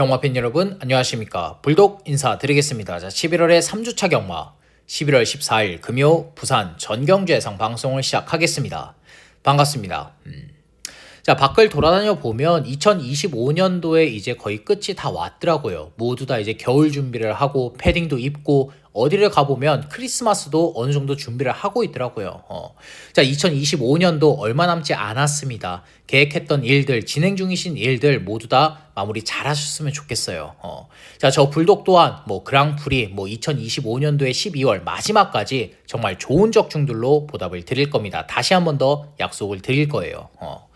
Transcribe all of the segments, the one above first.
경마팬 여러분 안녕하십니까? 불독 인사드리겠습니다. 자 11월의 3주차 경마. 11월 14일 금요 부산 전경주 예상 방송을 시작하겠습니다. 반갑습니다. 음. 자 밖을 돌아다녀 보면 2025년도에 이제 거의 끝이 다 왔더라고요 모두 다 이제 겨울 준비를 하고 패딩도 입고 어디를 가보면 크리스마스도 어느 정도 준비를 하고 있더라고요. 어. 자, 2025년도 얼마 남지 않았습니다. 계획했던 일들, 진행 중이신 일들 모두 다 마무리 잘 하셨으면 좋겠어요. 어. 자, 저 불독 또한 뭐 그랑프리, 뭐 2025년도의 12월 마지막까지 정말 좋은 적중들로 보답을 드릴 겁니다. 다시 한 번 더 약속을 드릴 거예요. 어.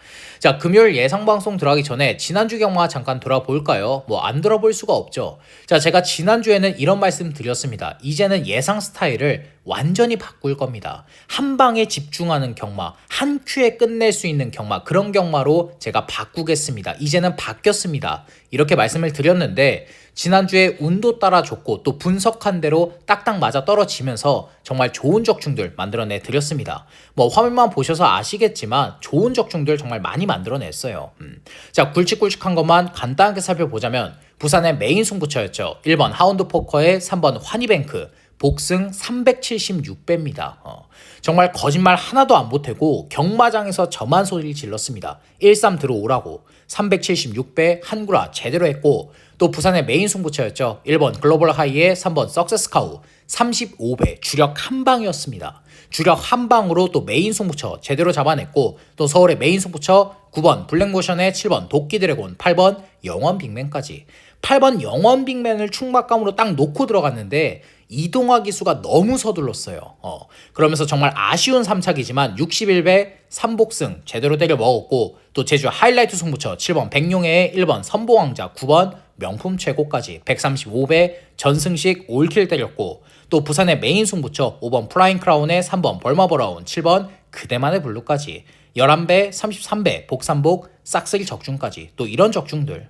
자, 금요일 예상 방송 들어가기 전에 지난주 경마 잠깐 돌아볼까요? 뭐 안 돌아볼 수가 없죠. 자, 제가 지난주에는 이런 말씀 드렸습니다. 이제는 예상 스타일을 완전히 바꿀 겁니다. 한 방에 집중하는 경마, 한 큐에 끝낼 수 있는 경마, 그런 경마로 제가 바꾸겠습니다. 이제는 바뀌었습니다. 이렇게 말씀을 드렸는데, 지난주에 운도 따라줬고 또 분석한 대로 딱딱 맞아 떨어지면서 정말 좋은 적중들 만들어내 드렸습니다. 뭐 화면만 보셔서 아시겠지만 좋은 적중들 정말 많이 만들어냈어요. 음. 자 굵직굵직한 것만 간단하게 살펴보자면 부산의 메인 승부처였죠. 1번 하운드 포커의 3번 환희뱅크 복승 376배입니다. 어. 정말 거짓말 하나도 안 보태고 경마장에서 저만 소리를 질렀습니다. 1-3 들어오라고 376배 한구라 제대로 했고 또 부산의 메인 승부처였죠. 1번 글로벌 하이의 3번 석세스 카우 35배 주력 한 방이었습니다. 주력 한 방으로 또 메인 승부처 제대로 잡아냈고 또 서울의 메인 승부처 9번 블랙모션의 7번 도끼 드래곤 8번 영원 빅맨까지 8번 영원 빅맨을 충막감으로 딱 놓고 들어갔는데 이동화 기수가 너무 서둘렀어요. 어, 그러면서 정말 아쉬운 3착이지만 61배 3복승 제대로 때려 먹었고 또 제주 하이라이트 승부처 7번 백룡의 1번 선보왕자 9번 명품 최고까지 135배 전승식 올킬 때렸고 또 부산의 메인 승부처 5번 플라잉 크라운의 3번 벌마버라운 7번 그대만의 블루까지 11배 33배 복삼복 싹쓸이 적중까지 또 이런 적중들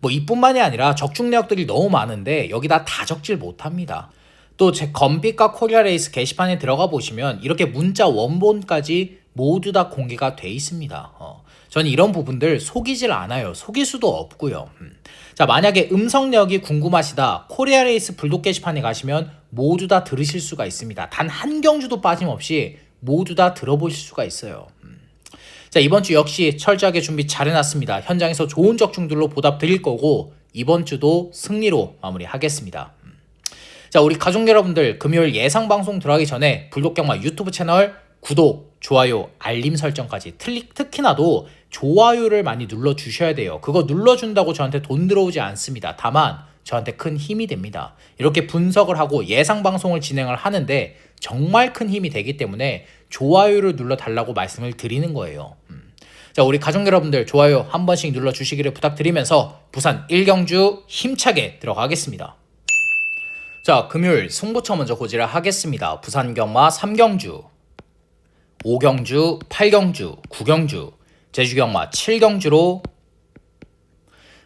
뭐 이뿐만이 아니라 적중 내역들이 너무 많은데 여기다 다 적질 못합니다. 또 제 건빛과 코리아 레이스 게시판에 들어가 보시면 이렇게 문자 원본까지 모두 다 공개가 돼 있습니다. 어, 저는 이런 부분들 속이질 않아요. 속일 수도 없고요. 음. 자 만약에 음성 내역이 궁금하시다 코리아 레이스 불독 게시판에 가시면 모두 다 들으실 수가 있습니다. 단 한 경주도 빠짐없이 모두 다 들어보실 수가 있어요. 음. 자, 이번 주 역시 철저하게 준비 잘 해놨습니다. 현장에서 좋은 적중들로 보답 드릴 거고, 이번 주도 승리로 마무리하겠습니다. 자, 우리 가족 여러분들 금요일 예상 방송 들어가기 전에 불독경마 유튜브 채널 구독, 좋아요, 알림 설정까지 틀릭 특히나도 좋아요를 많이 눌러 주셔야 돼요. 그거 눌러 준다고 저한테 돈 들어오지 않습니다. 다만 저한테 큰 힘이 됩니다. 이렇게 분석을 하고 예상 방송을 진행을 하는데 정말 큰 힘이 되기 때문에 좋아요를 눌러 달라고 말씀을 드리는 거예요. 음. 자, 우리 가족 여러분들 좋아요 한 번씩 눌러 주시기를 부탁드리면서 부산 1경주 힘차게 들어가겠습니다. 자, 금요일 승부처 먼저 고지를 하겠습니다. 부산 경마 3경주, 5경주, 8경주, 9경주, 제주 경마 7경주로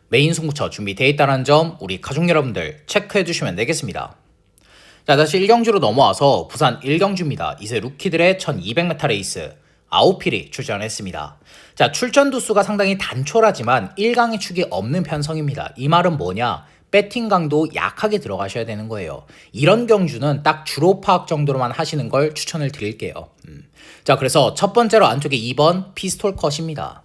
메인 승부처 준비되어 있다는 점 우리 가족 여러분들 체크해 주시면 되겠습니다. 자, 다시 1경주로 넘어와서 부산 1경주입니다. 이세 루키들의 1200m 레이스 아웃필이 출전했습니다. 자, 출전 두수가 상당히 단촐하지만 1강의 축이 없는 편성입니다. 이 말은 뭐냐? 배팅 강도 약하게 들어가셔야 되는 거예요. 이런 경주는 딱 주로 파악 정도로만 하시는 걸 추천을 드릴게요. 음. 자, 그래서 첫 번째로 안쪽에 2번 피스톨 컷입니다.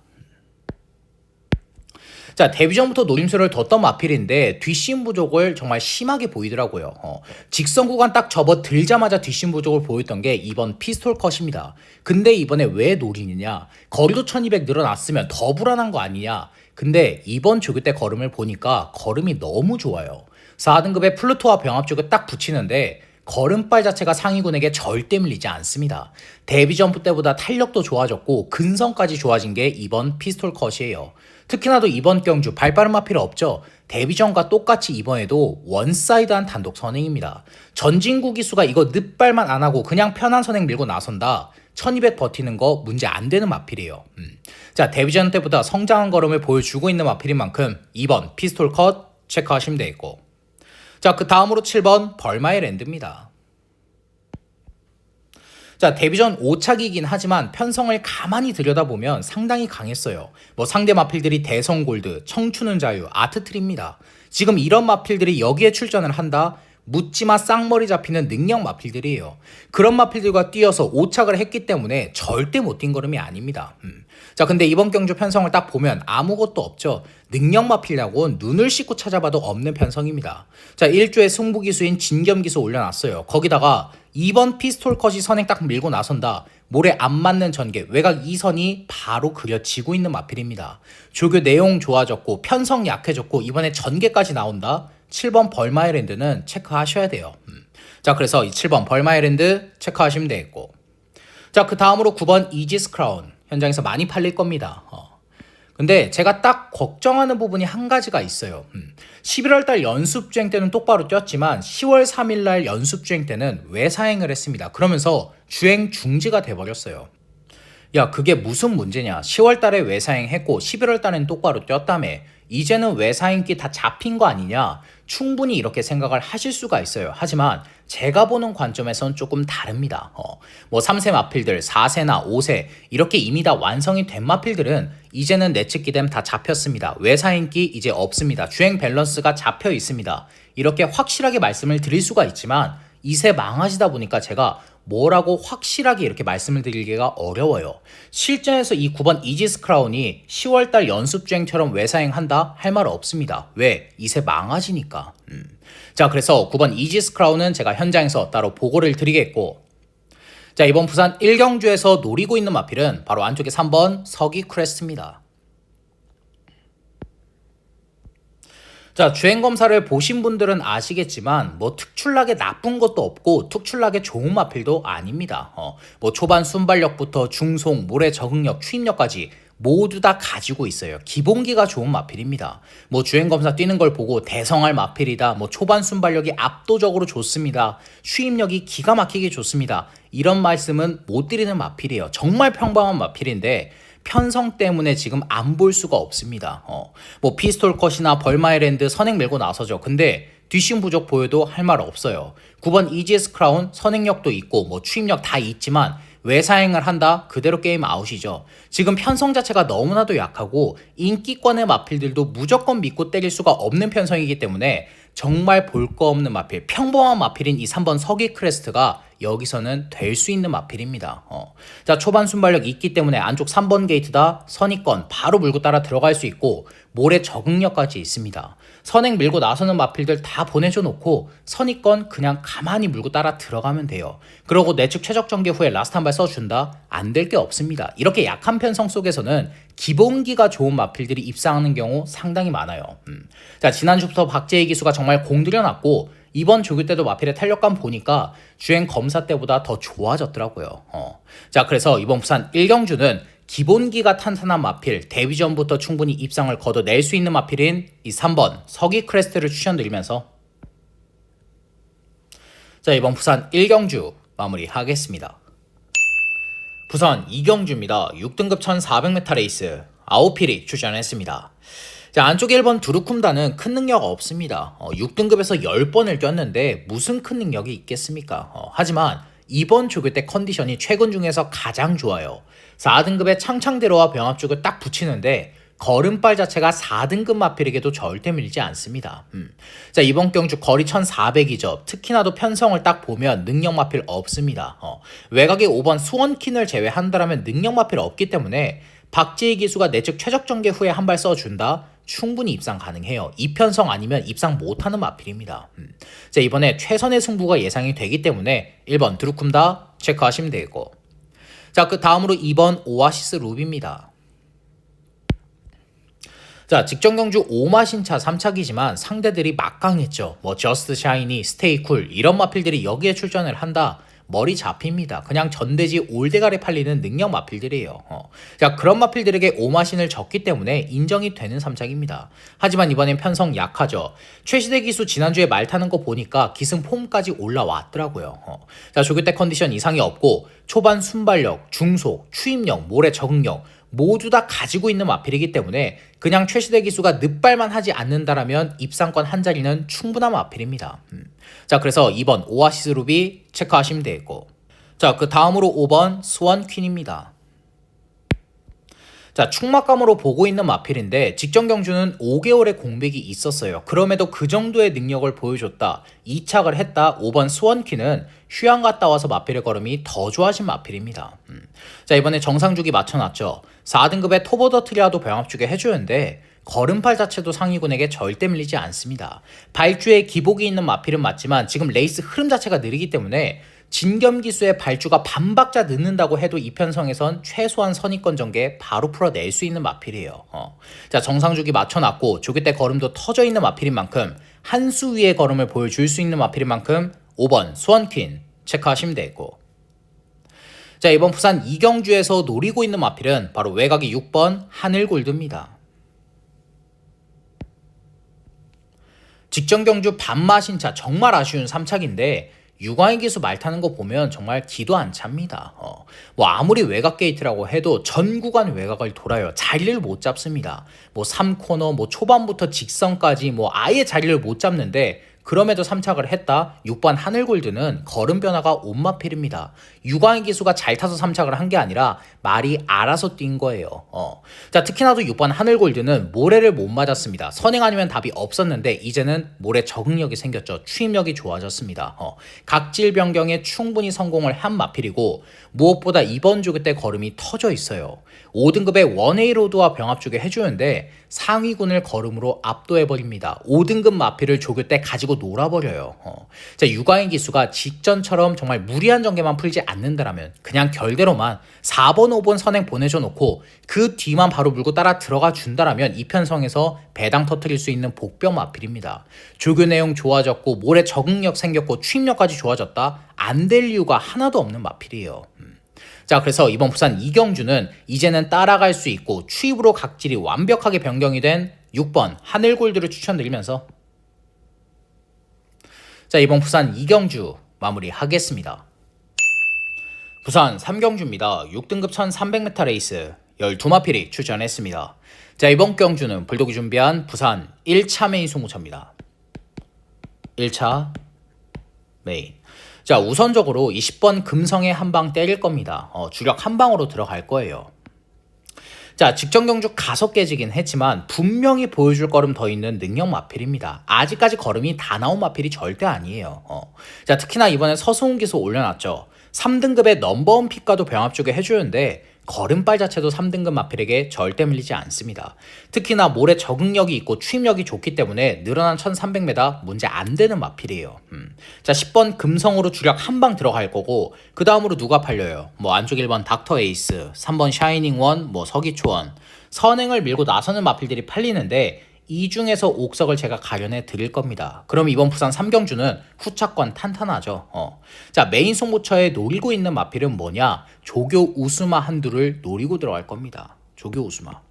자, 데뷔 전부터 노림수를 뒀던 마필인데 뒷심 부족을 정말 심하게 보이더라고요. 어, 직선 구간 딱 접어 들자마자 뒷심 부족을 보였던 게 이번 피스톨 컷입니다. 근데 이번에 왜 노리느냐? 거리도 1200 늘어났으면 더 불안한 거 아니냐? 근데 이번 조교 때 걸음을 보니까 걸음이 너무 좋아요. 4등급의 플루토와 병합 쪽에 딱 붙이는데 걸음발 자체가 상위군에게 절대 밀리지 않습니다. 데뷔 점프 때보다 탄력도 좋아졌고 근성까지 좋아진 게 이번 피스톨 컷이에요. 특히나도 이번 경주 발빠른 마필 없죠. 데뷔전과 똑같이 이번에도 원사이드한 단독 선행입니다. 전진구 기수가 이거 늪발만 안 하고 그냥 편한 선행 밀고 나선다. 1200 버티는 거 문제 안 되는 마필이에요. 음. 자, 데뷔전 때보다 성장한 걸음을 보여주고 있는 마필인 만큼 2번 피스톨 컷 체크하시면 되겠고. 자, 그 다음으로 7번 벌마의 랜드입니다. 자, 데뷔전 5차기이긴 하지만 편성을 가만히 들여다보면 상당히 강했어요. 뭐 상대 마필들이 대성 골드, 청춘은 자유, 아트트리입니다. 지금 이런 마필들이 여기에 출전을 한다? 묻지마 쌍머리 잡히는 능력 마필들이에요. 그런 마필들과 뛰어서 오착을 했기 때문에 절대 못 뛴 걸음이 아닙니다. 음. 자, 근데 이번 경주 편성을 딱 보면 아무것도 없죠. 능력 마필이라고 눈을 씻고 찾아봐도 없는 편성입니다. 자, 1조의 승부 기수인 진겸 기수 올려놨어요. 거기다가 2번 피스톨 컷이 선행 딱 밀고 나선다. 모래 안 맞는 전개, 외곽 2선이 바로 그려지고 있는 마필입니다. 조교 내용 좋아졌고 편성 약해졌고 이번에 전개까지 나온다. 7번 벌마이랜드는 체크하셔야 돼요. 음. 자, 그래서 이 7번 벌마이랜드 체크하시면 되겠고. 자, 그 다음으로 9번 이지스 크라운. 현장에서 많이 팔릴 겁니다. 어. 근데 제가 딱 걱정하는 부분이 한 가지가 있어요. 음. 11월 달 연습 주행 때는 똑바로 뛰었지만 10월 3일 날 연습 주행 때는 외사행을 했습니다. 그러면서 주행 중지가 돼 버렸어요. 야, 그게 무슨 문제냐? 10월 달에 외사행 했고 11월 달엔 똑바로 뛰었다며. 이제는 외사행기 다 잡힌 거 아니냐? 충분히 이렇게 생각을 하실 수가 있어요. 하지만 제가 보는 관점에선 조금 다릅니다. 어, 뭐 3세 마필들, 4세나 5세 이렇게 이미 다 완성이 된 마필들은 이제는 내측기댐 다 잡혔습니다. 외사행기 이제 없습니다. 주행 밸런스가 잡혀 있습니다. 이렇게 확실하게 말씀을 드릴 수가 있지만 2세 망하시다 보니까 제가 뭐라고 확실하게 이렇게 말씀을 드리기가 어려워요. 실전에서 이 9번 이지스 크라운이 10월달 연습주행처럼 외사행한다 할 말 없습니다. 왜? 이세 망하지니까. 음. 자, 그래서 9번 이지스 크라운은 제가 현장에서 따로 보고를 드리겠고, 자, 이번 부산 1경주에서 노리고 있는 마필은 바로 안쪽에 3번 서기 크레스트입니다. 자, 주행 검사를 보신 분들은 아시겠지만 뭐 특출나게 나쁜 것도 없고 특출나게 좋은 마필도 아닙니다. 어, 뭐 초반 순발력부터 중속, 모래 적응력, 추임력까지 모두 다 가지고 있어요. 기본기가 좋은 마필입니다. 뭐 주행 검사 뛰는 걸 보고 대성할 마필이다. 뭐 초반 순발력이 압도적으로 좋습니다. 추임력이 기가 막히게 좋습니다. 이런 말씀은 못 드리는 마필이에요. 정말 평범한 마필인데 편성 때문에 지금 안 볼 수가 없습니다. 어, 뭐 피스톨 컷이나 벌마이랜드 선행 밀고 나서죠. 근데 뒷심 부족 보여도 할 말 없어요. 9번 EGS 크라운 선행력도 있고 뭐 추임력 다 있지만 외사행을 한다 그대로 게임 아웃이죠. 지금 편성 자체가 너무나도 약하고 인기권의 마필들도 무조건 믿고 때릴 수가 없는 편성이기 때문에 정말 볼 거 없는 마필 평범한 마필인 이 3번 서기 크레스트가 여기서는 될 수 있는 마필입니다. 어. 자 초반 순발력 있기 때문에 안쪽 3번 게이트다 선입권 바로 물고 따라 들어갈 수 있고 모래 적응력까지 있습니다. 선행 밀고 나서는 마필들 다 보내줘 놓고 선입권 그냥 가만히 물고 따라 들어가면 돼요. 그러고 내측 최적 전개 후에 라스트 한 발 써준다? 안 될 게 없습니다. 이렇게 약한 편성 속에서는 기본기가 좋은 마필들이 입상하는 경우 상당히 많아요. 음. 자 지난주부터 박재희 기수가 정말 공들여놨고 이번 조교 때도 마필의 탄력감 보니까 주행 검사 때보다 더 좋아졌더라고요. 어. 자, 그래서 이번 부산 1경주는 기본기가 탄탄한 마필, 데뷔 전부터 충분히 입상을 거둬낼 수 있는 마필인 이 3번 서기 크레스트를 추천드리면서 자, 이번 부산 1경주 마무리하겠습니다. 부산 2경주입니다. 6등급 1400m 레이스 아오필이 출전했습니다. 자, 안쪽 1번 두루쿰다는 큰 능력 없습니다. 어, 6등급에서 10번을 뛰었는데 무슨 큰 능력이 있겠습니까? 어, 하지만 이번 조교 때 컨디션이 최근 중에서 가장 좋아요. 4등급의 창창대로와 병합 쪽을 딱 붙이는데 걸음발 자체가 4등급 마필에게도 절대 밀지 않습니다. 음. 자, 이번 경주 거리 1400이죠. 특히나도 편성을 딱 보면 능력 마필 없습니다. 어. 외곽에 5번 수원킨을 제외한다면 능력 마필 없기 때문에 박재희 기수가 내측 최적 전개 후에 한 발 써준다. 충분히 입상 가능해요. 이편성 아니면 입상 못하는 마필입니다. 음. 자, 이번에 최선의 승부가 예상이 되기 때문에 1번 드루쿰다 체크하시면 되고 자, 그 다음으로 2번 오아시스 루비입니다. 자, 직전 경주 5마 신차 3차기지만 상대들이 막강했죠. 뭐 저스트 샤이니, 스테이 쿨 이런 마필들이 여기에 출전을 한다. 머리 잡힙니다. 그냥 전대지 올대가리 팔리는 능력 마필들이에요. 어. 자, 그런 마필들에게 오마신을 졌기 때문에 인정이 되는 3착입니다. 하지만 이번엔 편성 약하죠. 최시대 기수 지난주에 말 타는 거 보니까 기승 폼까지 올라왔더라고요. 어. 자, 때 컨디션 이상이 없고 초반 순발력, 중속, 추임력, 모래 적응력 모두 다 가지고 있는 마필이기 때문에 그냥 최시대 기수가 늑발만 하지 않는다라면 입상권 한 자리는 충분한 마필입니다. 음. 자, 그래서 2번 오아시스 루비 체크하시면 되겠고. 자, 그 다음으로 5번 스원 퀸입니다. 자, 충막감으로 보고 있는 마필인데 직전 경주는 5개월의 공백이 있었어요. 그럼에도 그 정도의 능력을 보여줬다. 2착을 했다. 5번 스원키는 휴양 갔다 와서 마필의 걸음이 더 좋아진 마필입니다. 음. 자, 이번에 정상주기 맞춰놨죠. 4등급의 토보더 트리아도 병합주게 해주는데 걸음팔 자체도 상위군에게 절대 밀리지 않습니다. 발주에 기복이 있는 마필은 맞지만 지금 레이스 흐름 자체가 느리기 때문에 진겸 기수의 발주가 반박자 늦는다고 해도 이 편성에선 최소한 선입권 전개 바로 풀어낼 수 있는 마필이에요. 어. 자 정상주기 맞춰놨고 조기 때 걸음도 터져 있는 마필인 만큼 한 수 위의 걸음을 보여줄 수 있는 마필인 만큼 5번 수원퀸 체크하시면 되고 자 이번 부산 이경주에서 노리고 있는 마필은 바로 외곽이 6번 하늘골드입니다. 직전 경주 반마신차 정말 아쉬운 3착인데 유광의 기수 말 타는 거 보면 정말 기도 안 찹니다. 어, 뭐 아무리 외곽 게이트라고 해도 전 구간 외곽을 돌아요. 자리를 못 잡습니다. 뭐 3코너, 뭐 초반부터 직선까지 뭐 아예 자리를 못 잡는데 그럼에도 3착을 했다. 6번 하늘골드는 걸음 변화가 온마필입니다. 유광의 기수가 잘 타서 3착을 한 게 아니라 말이 알아서 뛴 거예요. 어. 자, 특히나도 6번 하늘골드는 모래를 못 맞았습니다. 선행 아니면 답이 없었는데 이제는 모래 적응력이 생겼죠. 추임력이 좋아졌습니다. 어. 각질 변경에 충분히 성공을 한 마필이고 무엇보다 이번 조교 때 걸음이 터져 있어요. 5등급의 원웨이 로드와 병합주게 해주는데 상위군을 걸음으로 압도해버립니다. 5등급 마필을 조교 때 가지고 놀아버려요. 어. 자, 유광의 기수가 직전처럼 정말 무리한 전개만 풀지 않는다라면 그냥 결대로만 4번, 5번 선행 보내줘 놓고 그 뒤만 바로 물고 따라 들어가 준다라면 이 편성에서 배당 터트릴 수 있는 복병 마필입니다. 조교 내용 좋아졌고 모래 적응력 생겼고 추임력까지 좋아졌다? 안 될 이유가 하나도 없는 마필이에요. 음. 자, 그래서 이번 부산 이경주는 이제는 따라갈 수 있고 추입으로 각질이 완벽하게 변경이 된 6번 하늘골드를 추천드리면서 자, 이번 부산 이경주 마무리하겠습니다. 부산 3경주입니다. 6등급 1300m 레이스 12마필이 출전했습니다. 자, 이번 경주는 불독이 준비한 부산 1차 메인 송구차입니다. 1차 메인. 자, 우선적으로 20번 금성에 한 방 때릴 겁니다. 어, 주력 한 방으로 들어갈 거예요. 자, 직전 경주 가속 깨지긴 했지만 분명히 보여줄 걸음 더 있는 능력 마필입니다. 아직까지 걸음이 다 나온 마필이 절대 아니에요. 어. 자, 특히나 이번에 서승훈 기수 올려놨죠. 3등급의 넘버원 픽과도 병합 쪽에 해주는데 걸음발 자체도 3등급 마필에게 절대 밀리지 않습니다. 특히나 모래 적응력이 있고 추임력이 좋기 때문에 늘어난 1300m 문제 안 되는 마필이에요. 음. 자 10번 금성으로 주력 한 방 들어갈 거고 그 다음으로 누가 팔려요? 뭐 안쪽 1번 닥터 에이스, 3번 샤이닝 원, 뭐 서기초원 선행을 밀고 나서는 마필들이 팔리는데 이 중에서 옥석을 제가 가려내 드릴 겁니다. 그럼 이번 부산 3경주는 후차권 탄탄하죠. 어. 자, 메인 송부처에 노리고 있는 마필은 뭐냐? 조교 우스마 한두를 노리고 들어갈 겁니다. 조교 우스마.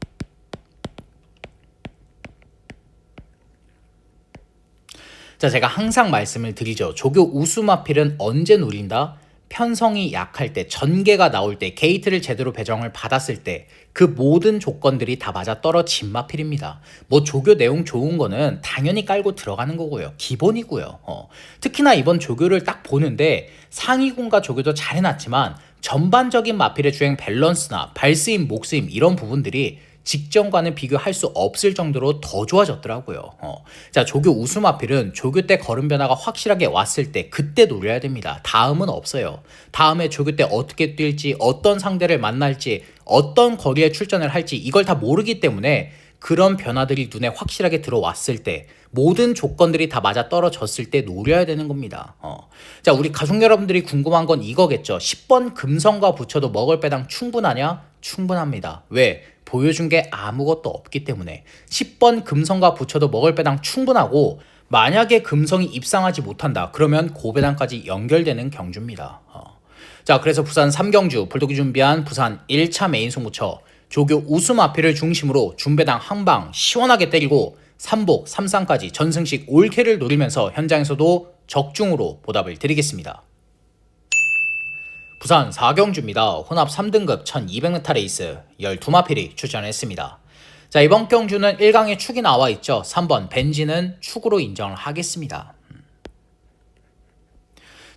자, 제가 항상 말씀을 드리죠. 조교 우수마필은 언제 노린다? 편성이 약할 때, 전개가 나올 때, 게이트를 제대로 배정을 받았을 때, 그 모든 조건들이 다 맞아 떨어진 마필입니다. 뭐 조교 내용 좋은 거는 당연히 깔고 들어가는 거고요. 기본이고요. 어. 특히나 이번 조교를 딱 보는데 상위군과 조교도 잘 해놨지만 전반적인 마필의 주행 밸런스나 발스임, 목스임 이런 부분들이 직전과는 비교할 수 없을 정도로 더 좋아졌더라고요. 어. 자, 조교 우수 마필은 조교 때 걸음 변화가 확실하게 왔을 때 그때 노려야 됩니다. 다음은 없어요. 다음에 조교 때 어떻게 뛸지, 어떤 상대를 만날지, 어떤 거리에 출전을 할지 이걸 다 모르기 때문에 그런 변화들이 눈에 확실하게 들어왔을 때 모든 조건들이 다 맞아 떨어졌을 때 노려야 되는 겁니다. 어. 자, 우리 가족 여러분들이 궁금한 건 이거겠죠. 10번 금성과 붙여도 먹을 배당 충분하냐? 충분합니다. 왜? 보여준 게 아무것도 없기 때문에 10번 금성과 붙여도 먹을 배당 충분하고 만약에 금성이 입상하지 못한다 그러면 고배당까지 연결되는 경주입니다. 어. 자 그래서 부산 3경주 불독이 준비한 부산 1차 메인 송부처 조교 우수 마필을 중심으로 준배당 한방 시원하게 때리고 3복 3상까지 전승식 올케를 노리면서 현장에서도 적중으로 보답을 드리겠습니다. 부산 4경주입니다. 혼합 3등급 1200m 레이스 12마필이 출전했습니다. 자, 이번 경주는 1강에 축이 나와 있죠. 3번 벤지는 축으로 인정을 하겠습니다.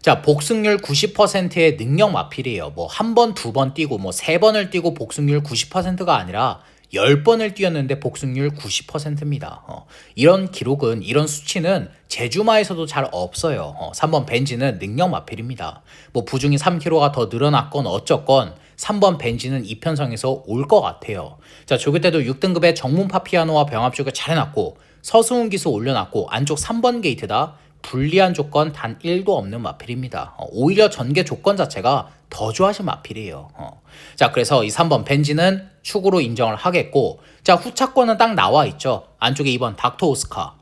자, 복승률 90%의 능력 마필이에요. 뭐 한 번, 두 번 뛰고 뭐 세 번을 뛰고 복승률 90%가 아니라 10번을 뛰었는데 복승률 90%입니다. 어, 이런 기록은, 이런 수치는 제주마에서도 잘 없어요. 어, 3번 벤지는 능력 마필입니다. 뭐 부중이 3kg가 더 늘어났건 어쩌건 3번 벤지는 이편성에서 올 것 같아요. 자, 조교 때도 6등급의 정문 파 피아노와 병합 쪽을 잘 해놨고 서수훈 기수 올려놨고 안쪽 3번 게이트다. 불리한 조건 단 1도 없는 마필입니다. 어, 오히려 전개 조건 자체가 더 좋아진 마필이에요. 어. 자, 그래서 이 3번 벤지는 축으로 인정을 하겠고, 자, 후차권은 딱 나와 있죠. 안쪽에 2번 닥터 오스카,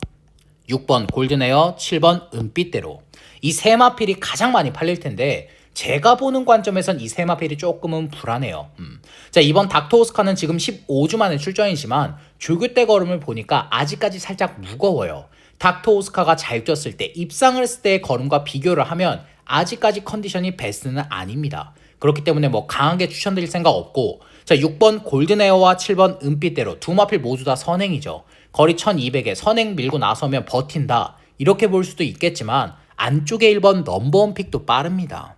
6번 골든에어, 7번 은빛대로. 이 세 마필이 가장 많이 팔릴 텐데, 제가 보는 관점에선 이 세 마필이 조금은 불안해요. 음. 자, 이번 닥터 오스카는 지금 15주 만에 출전이지만, 조교 때 걸음을 보니까 아직까지 살짝 무거워요. 닥터 오스카가 잘 뛰었을 때 입상을 했을 때의 걸음과 비교를 하면 아직까지 컨디션이 베스트는 아닙니다. 그렇기 때문에 뭐 강하게 추천드릴 생각 없고 자 6번 골든에어와 7번 은빛대로 두 마필 모두 다 선행이죠. 거리 1200에 선행 밀고 나서면 버틴다. 이렇게 볼 수도 있겠지만 안쪽에 1번 넘버원 픽도 빠릅니다.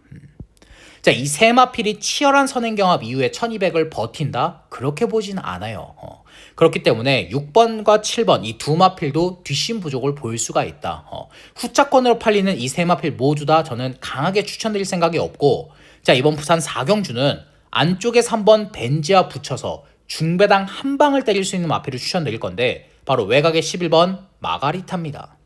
음. 자, 이 세 마필이 치열한 선행 경합 이후에 1200을 버틴다? 그렇게 보진 않아요. 어. 그렇기 때문에 6번과 7번 이 두 마필도 뒷심 부족을 보일 수가 있다. 어. 후차권으로 팔리는 이 세 마필 모두 다 저는 강하게 추천드릴 생각이 없고 자 이번 부산 4경주는 안쪽에 3번 벤지와 붙여서 중배당 한 방을 때릴 수 있는 마필을 추천드릴 건데 바로 외곽의 11번 마가리타입니다.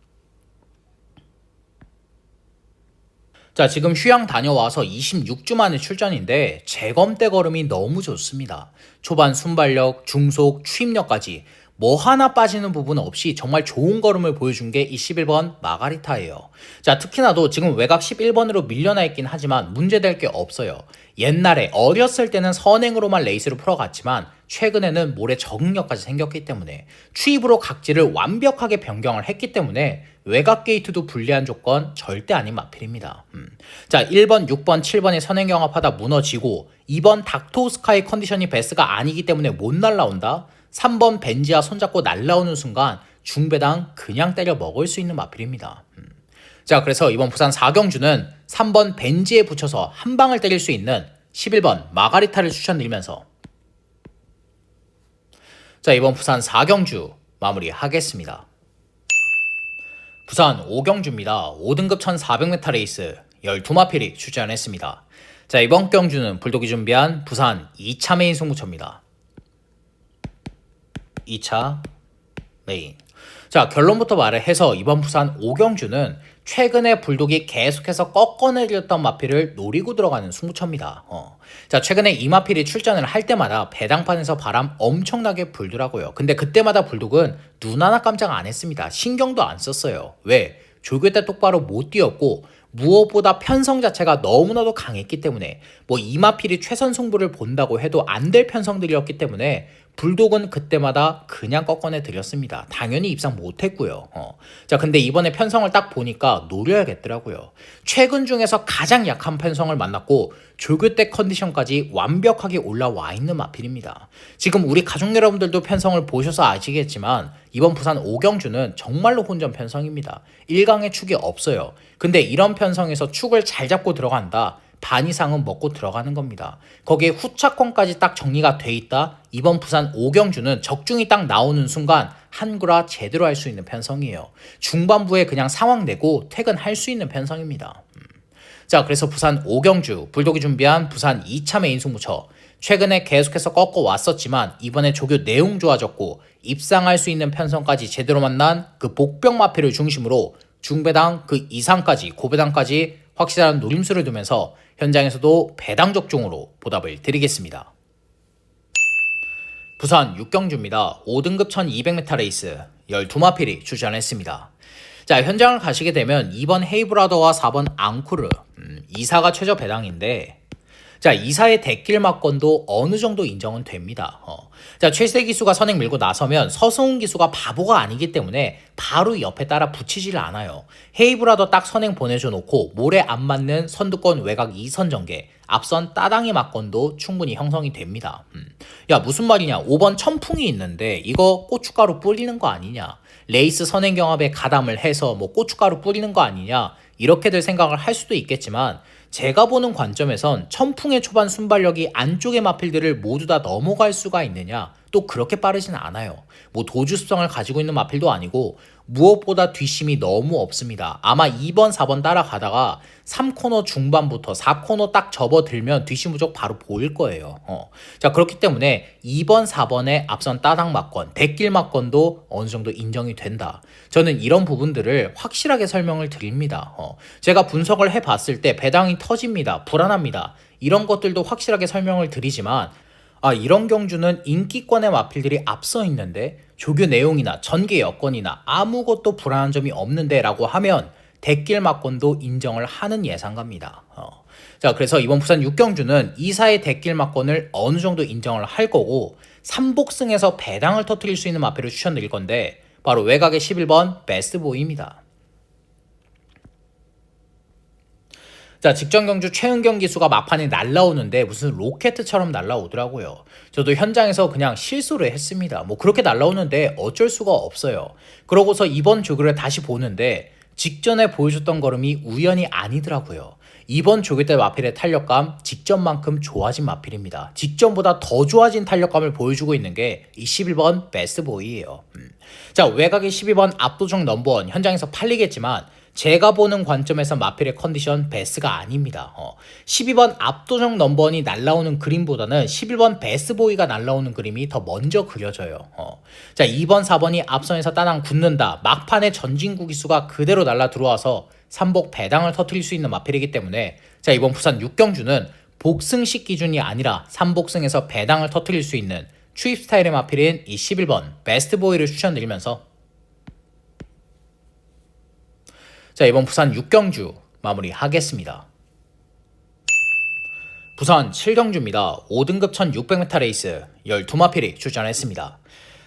자, 지금 휴양 다녀와서 26주 만에 출전인데 재검 때 걸음이 너무 좋습니다. 초반 순발력, 중속, 추임력까지 뭐 하나 빠지는 부분 없이 정말 좋은 걸음을 보여준 게 이 11번 마가리타예요. 자, 특히나도 지금 외곽 11번으로 밀려나 있긴 하지만 문제될 게 없어요. 옛날에 어렸을 때는 선행으로만 레이스를 풀어갔지만 최근에는 모래 적응력까지 생겼기 때문에 추입으로 각지를 완벽하게 변경을 했기 때문에 외곽 게이트도 불리한 조건 절대 아닌 마필입니다. 음. 자, 1번, 6번, 7번의 선행 경합하다 무너지고 2번 닥토스카의 컨디션이 베스가 아니기 때문에 못 날라온다. 3번 벤지와 손잡고 날라오는 순간 중배당 그냥 때려 먹을 수 있는 마필입니다. 음. 자, 그래서 이번 부산 4경주는 3번 벤지에 붙여서 한 방을 때릴 수 있는 11번 마가리타를 추천드리면서 자, 이번 부산 4경주 마무리하겠습니다. 부산 5경주입니다. 5등급 1400m 레이스 12마필이 출전했습니다. 자, 이번 경주는 불독이 준비한 부산 2차 메인 승부처입니다. 2차 메인. 자, 결론부터 말을 해서 이번 부산 5경주는 최근에 불독이 계속해서 꺾어내렸던 마필을 노리고 들어가는 승부처입니다. 어. 자, 최근에 이 마필이 출전을 할 때마다 배당판에서 바람 엄청나게 불더라고요. 근데 그때마다 불독은 눈 하나 깜짝 안 했습니다. 신경도 안 썼어요. 왜? 조교 때 똑바로 못 뛰었고 무엇보다 편성 자체가 너무나도 강했기 때문에 뭐 이마필이 최선 승부를 본다고 해도 안 될 편성들이었기 때문에 불독은 그때마다 그냥 꺾어내 드렸습니다. 당연히 입상 못했고요. 어. 자, 근데 이번에 편성을 딱 보니까 노려야겠더라고요. 최근 중에서 가장 약한 편성을 만났고 조교 때 컨디션까지 완벽하게 올라와 있는 마필입니다. 지금 우리 가족 여러분들도 편성을 보셔서 아시겠지만 이번 부산 오경주는 정말로 혼전 편성입니다. 1강의 축이 없어요. 근데 이런 편성에서 축을 잘 잡고 들어간다. 반 이상은 먹고 들어가는 겁니다. 거기에 후차권까지 딱 정리가 돼 있다. 이번 부산 오경주는 적중이 딱 나오는 순간 한구라 제대로 할 수 있는 편성이에요. 중반부에 그냥 상황 내고 퇴근할 수 있는 편성입니다. 음. 자, 그래서 부산 오경주 불독이 준비한 부산 2차 메인 승부처 최근에 계속해서 꺾어 왔었지만 이번에 조교 내용 좋아졌고 입상할 수 있는 편성까지 제대로 만난 그 복병 마패를 중심으로 중배당 그 이상까지 고배당까지 확실한 노림수를 두면서 현장에서도 배당 적중으로 보답을 드리겠습니다. 부산 6경주입니다. 5등급 1200m 레이스 12마필이 출전했습니다. 자, 현장을 가시게 되면 2번 헤이브라더와 4번 앙쿠르 음, 2사가 최저 배당인데 자, 이사의 대길 막건도 어느 정도 인정은 됩니다. 어. 자, 최세 기수가 선행 밀고 나서면 서승훈 기수가 바보가 아니기 때문에 바로 옆에 따라 붙이질 않아요. 헤이브라도 딱 선행 보내줘 놓고 모래 안 맞는 선두권 외곽 2선 전개, 앞선 따당이 막건도 충분히 형성이 됩니다. 음. 야, 무슨 말이냐. 5번 천풍이 있는데 이거 고춧가루 뿌리는 거 아니냐. 레이스 선행 경합에 가담을 해서 뭐 고춧가루 뿌리는 거 아니냐. 이렇게들 생각을 할 수도 있겠지만 제가 보는 관점에선 천풍의 초반 순발력이 안쪽의 마필들을 모두 다 넘어갈 수가 있느냐 또 그렇게 빠르지는 않아요. 뭐 도주 습성을 가지고 있는 마필도 아니고 무엇보다 뒷심이 너무 없습니다. 아마 2번, 4번 따라가다가 3코너 중반부터 4코너 딱 접어들면 뒷심 부족 바로 보일 거예요. 어. 자, 그렇기 때문에 2번, 4번의 앞선 따당 막건, 대길 막건도 어느 정도 인정이 된다. 저는 이런 부분들을 확실하게 설명을 드립니다. 어. 제가 분석을 해 봤을 때 배당이 터집니다. 불안합니다. 이런 것들도 확실하게 설명을 드리지만 아, 이런 경주는 인기권의 마필들이 앞서 있는데 조교 내용이나 전개 여건이나 아무것도 불안한 점이 없는데 라고 하면 대길 막건도 인정을 하는 예상갑니다. 어. 자, 그래서 이번 부산 6경주는 2사의 대길 막건을 어느 정도 인정을 할 거고 3복승에서 배당을 터트릴 수 있는 마필을 추천드릴 건데 바로 외곽의 11번 베스트보이입니다. 자, 직전 경주 최은경 기수가 막판에 날라오는데 무슨 로켓처럼 날라오더라고요. 저도 현장에서 그냥 실수를 했습니다. 뭐 그렇게 날라오는데 어쩔 수가 없어요. 그러고서 이번 조교를 다시 보는데 직전에 보여줬던 걸음이 우연이 아니더라고요. 이번 조교 때 마필의 탄력감 직전만큼 좋아진 마필입니다. 직전보다 더 좋아진 탄력감을 보여주고 있는 게 이 11번 베스트보이예요. 음. 자 외곽의 12번 압도적 넘버원 현장에서 팔리겠지만 제가 보는 관점에서 마필의 컨디션 베스가 아닙니다. 어, 12번 압도적 넘버원이 날라오는 그림보다는 11번 베스보이가 날라오는 그림이 더 먼저 그려져요. 어. 자 2번 4번이 앞선에서 따당 굳는다. 막판에 전진구 기수가 그대로 날라 들어와서 삼복 배당을 터트릴 수 있는 마필이기 때문에 자 이번 부산 6경주는 복승식 기준이 아니라 삼복승에서 배당을 터트릴 수 있는 추입 스타일의 마필인 이 11번 베스트보이를 추천드리면서 자, 이번 부산 6경주 마무리하겠습니다. 부산 7경주입니다. 5등급 1600m 레이스 12마필이 출전했습니다.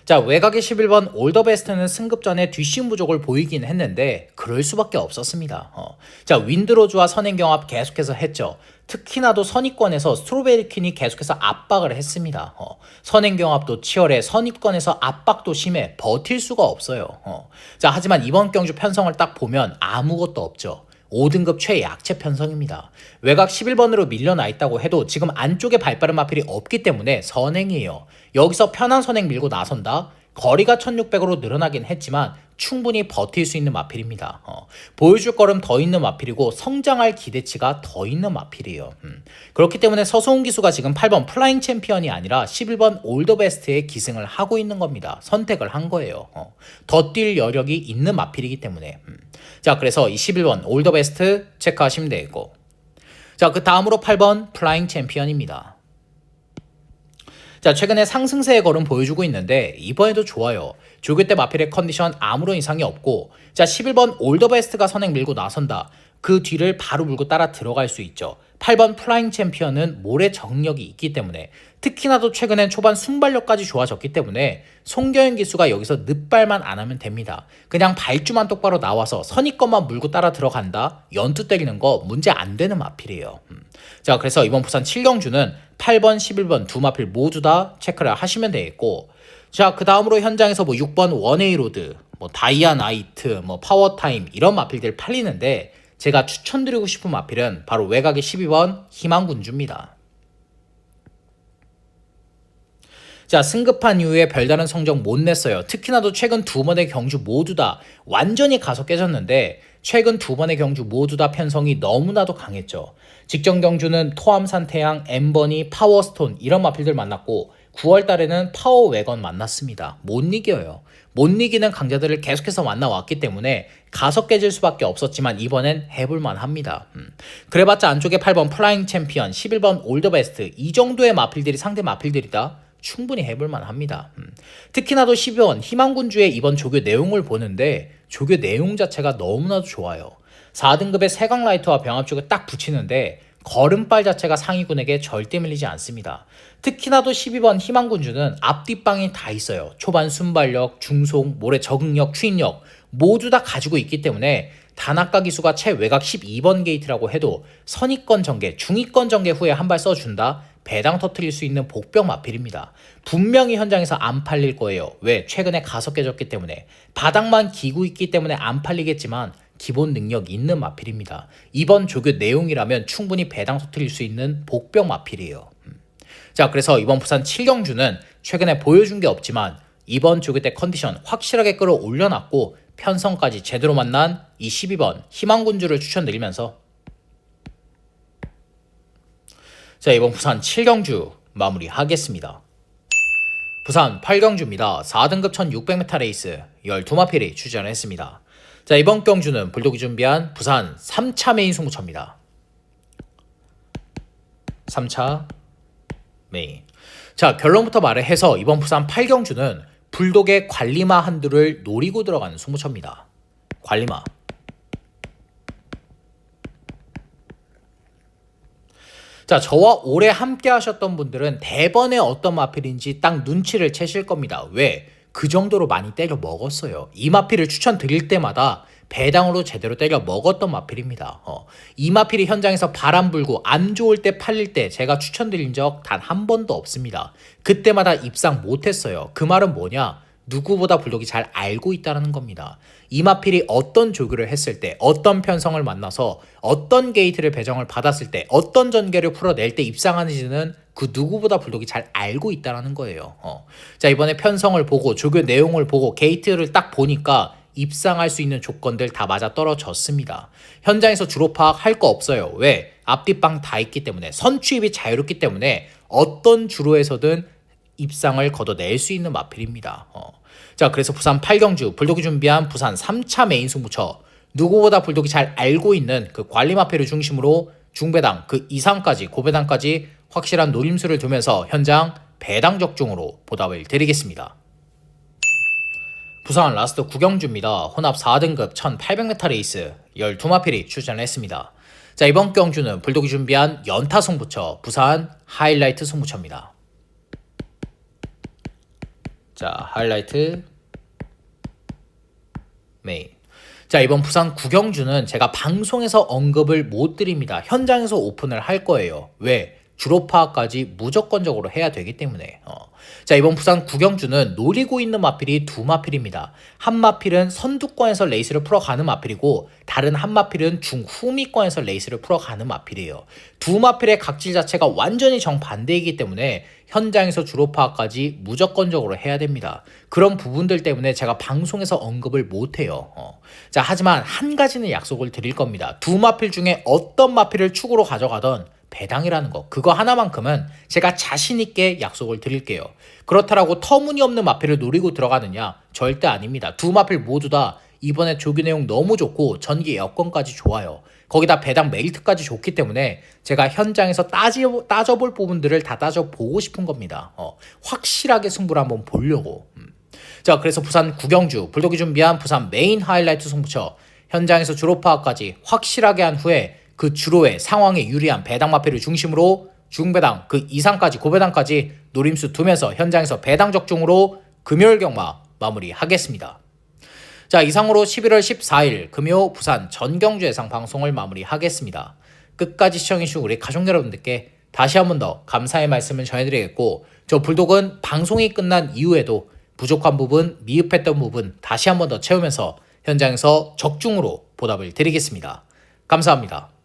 자, 외곽의 11번 올더베스트는 승급 전에 뒷심 부족을 보이긴 했는데 그럴 수밖에 없었습니다. 어. 자, 윈드로즈와 선행경합 계속해서 했죠. 특히나도 선입권에서 스트로베리퀸이 계속해서 압박을 했습니다. 어. 선행 경합도 치열해 선입권에서 압박도 심해 버틸 수가 없어요. 어. 자, 하지만 이번 경주 편성을 딱 보면 아무것도 없죠. 5등급 최약체 편성입니다. 외곽 11번으로 밀려나 있다고 해도 지금 안쪽에 발빠른 마필이 없기 때문에 선행이에요. 여기서 편한 선행 밀고 나선다? 거리가 1600으로 늘어나긴 했지만 충분히 버틸 수 있는 마필입니다. 어, 보여줄 거름 더 있는 마필이고 성장할 기대치가 더 있는 마필이에요. 음. 그렇기 때문에 서소훈 기수가 지금 8번 플라잉 챔피언이 아니라 11번 올더 베스트에 기승을 하고 있는 겁니다. 선택을 한 거예요. 어, 더뛸 여력이 있는 마필이기 때문에. 음. 자, 그래서 이 11번 올더 베스트 체크하시면 되고. 자, 그 다음으로 8번 플라잉 챔피언입니다. 자, 최근에 상승세의 걸음 보여주고 있는데 이번에도 좋아요. 조교 때 마필의 컨디션 아무런 이상이 없고 자, 11번 올더베스트가 선행 밀고 나선다. 그 뒤를 바로 물고 따라 들어갈 수 있죠. 8번 플라잉 챔피언은 모래 정력이 있기 때문에 특히나 도 최근엔 초반 순발력까지 좋아졌기 때문에 송겨현 기수가 여기서 늦발만 안 하면 됩니다. 그냥 발주만 똑바로 나와서 선입것만 물고 따라 들어간다. 연투 때리는 거 문제 안 되는 마필이에요. 음. 자 그래서 이번 부산 7경주는 8번, 11번 두 마필 모두 다 체크를 하시면 되겠고 자 그 다음으로 현장에서 뭐 6번 원웨이 로드, 뭐 다이아 나이트, 뭐 파워타임 이런 마필들 팔리는데 제가 추천드리고 싶은 마필은 바로 외곽의 12번 희망군주입니다. 자, 승급한 이후에 별다른 성적 못 냈어요. 특히나도 최근 두 번의 경주 모두 다 완전히 가서 깨졌는데 최근 두 번의 경주 모두 다 편성이 너무나도 강했죠. 직전 경주는 토암산 태양, 엠버니, 파워스톤 이런 마필들 만났고 9월 달에는 파워 웨건 만났습니다. 못 이겨요. 못 이기는 강자들을 계속해서 만나왔기 때문에 가서 깨질 수밖에 없었지만 이번엔 해볼만 합니다. 음. 그래봤자 안쪽에 8번 플라잉 챔피언, 11번 올더베스트 이 정도의 마필들이 상대 마필들이다. 충분히 해볼만 합니다. 음. 특히나도 12번 희망군주의 이번 조교 내용을 보는데 조교 내용 자체가 너무나도 좋아요. 4등급의 세강 라이트와 병합 쪽에 딱 붙이는데 걸음발 자체가 상위군에게 절대 밀리지 않습니다. 특히나도 12번 희망군주는 앞뒷방이 다 있어요. 초반 순발력, 중속, 모래 적응력, 추인력 모두 다 가지고 있기 때문에 단아까 기수가 최외곽 12번 게이트라고 해도 선입권 전개, 중위권 전개 후에 한 발 써준다. 배당 터트릴 수 있는 복병 마필입니다. 분명히 현장에서 안 팔릴 거예요. 왜? 최근에 가서 깨졌기 때문에 바닥만 기고 있기 때문에 안 팔리겠지만 기본 능력 있는 마필입니다. 이번 조교 내용이라면 충분히 배당 터트릴 수 있는 복병 마필이에요. 음. 자, 그래서 이번 부산 7경주는 최근에 보여준 게 없지만 이번 조교 때 컨디션 확실하게 끌어올려놨고 편성까지 제대로 만난 이 12번 희망군주를 추천드리면서 자, 이번 부산 7경주 마무리하겠습니다. 부산 8경주입니다. 4등급 1600m 레이스 12마필이 출전했습니다. 자, 이번 경주는 불독이 준비한 부산 3차 메인 승부처입니다. 3차 메인. 자, 결론부터 말을 해서 이번 부산 8경주는 불독의 관리마 한두를 노리고 들어가는 승부처입니다. 관리마. 자, 저와 오래 함께 하셨던 분들은 대번에 어떤 마필인지 딱 눈치를 채실 겁니다. 왜? 그 정도로 많이 때려 먹었어요. 이 마필을 추천드릴 때마다 배당으로 제대로 때려 먹었던 마필입니다. 어, 이 마필이 현장에서 바람 불고 안 좋을 때 팔릴 때 제가 추천드린 적 단 한 번도 없습니다. 그때마다 입상 못했어요. 그 말은 뭐냐? 누구보다 불독이 잘 알고 있다는 겁니다. 이마필이 어떤 조교를 했을 때, 어떤 편성을 만나서, 어떤 게이트를 배정을 받았을 때, 어떤 전개를 풀어낼 때 입상하는지는 그 누구보다 불독이 잘 알고 있다는 거예요. 어. 자, 이번에 편성을 보고, 조교 내용을 보고, 게이트를 딱 보니까 입상할 수 있는 조건들 다 맞아 떨어졌습니다. 현장에서 주로 파악할 거 없어요. 왜? 앞뒤빵 다 있기 때문에, 선취입이 자유롭기 때문에 어떤 주로에서든 입상을 걷어낼 수 있는 마필입니다. 어. 자, 그래서 부산 8경주 불독이 준비한 부산 3차 메인 승부처 누구보다 불독이 잘 알고 있는 그 관리 마필을 중심으로 중배당 그 이상까지 고배당까지 확실한 노림수를 두면서 현장 배당 적중으로 보답을 드리겠습니다. 부산 라스트 구경주입니다. 혼합 4등급 1800m 레이스 12마필이 출전했습니다. 자, 이번 경주는 불독이 준비한 연타 승부처 부산 하이라이트 승부처입니다. 자, 하이라이트 메인. 자, 이번 부산 구경주는 제가 방송에서 언급을 못 드립니다. 현장에서 오픈을 할 거예요. 왜? 주로 파악까지 무조건적으로 해야 되기 때문에. 어. 자, 이번 부산 구경주는 노리고 있는 마필이 두 마필입니다. 한 마필은 선두권에서 레이스를 풀어가는 마필이고, 다른 한 마필은 중후미권에서 레이스를 풀어가는 마필이에요. 두 마필의 각질 자체가 완전히 정반대이기 때문에 현장에서 주로 파악까지 무조건적으로 해야 됩니다. 그런 부분들 때문에 제가 방송에서 언급을 못해요. 어. 자, 하지만 한 가지는 약속을 드릴 겁니다. 두 마필 중에 어떤 마필을 축으로 가져가던 배당이라는 거 그거 하나만큼은 제가 자신 있게 약속을 드릴게요. 그렇다라고 터무니없는 마필을 노리고 들어가느냐? 절대 아닙니다. 두 마필 모두 다 이번에 조기 내용 너무 좋고 전기 여건까지 좋아요. 거기다 배당 메리트까지 좋기 때문에 제가 현장에서 따지, 따져볼 부분들을 다 따져보고 싶은 겁니다. 어, 확실하게 승부를 한번 보려고. 음. 자, 그래서 부산 구경주, 불독이 준비한 부산 메인 하이라이트 승부처 현장에서 주로 파악까지 확실하게 한 후에 그 주로의 상황에 유리한 배당 마필을 중심으로 중배당 그 이상까지 고배당까지 노림수 두면서 현장에서 배당 적중으로 금요일 경마 마무리하겠습니다. 자 이상으로 11월 14일 금요 부산 전경주 예상 방송을 마무리하겠습니다. 끝까지 시청해주신 우리 가족 여러분들께 다시 한 번 더 감사의 말씀을 전해드리겠고 저 불독은 방송이 끝난 이후에도 부족한 부분, 미흡했던 부분 다시 한 번 더 채우면서 현장에서 적중으로 보답을 드리겠습니다. 감사합니다.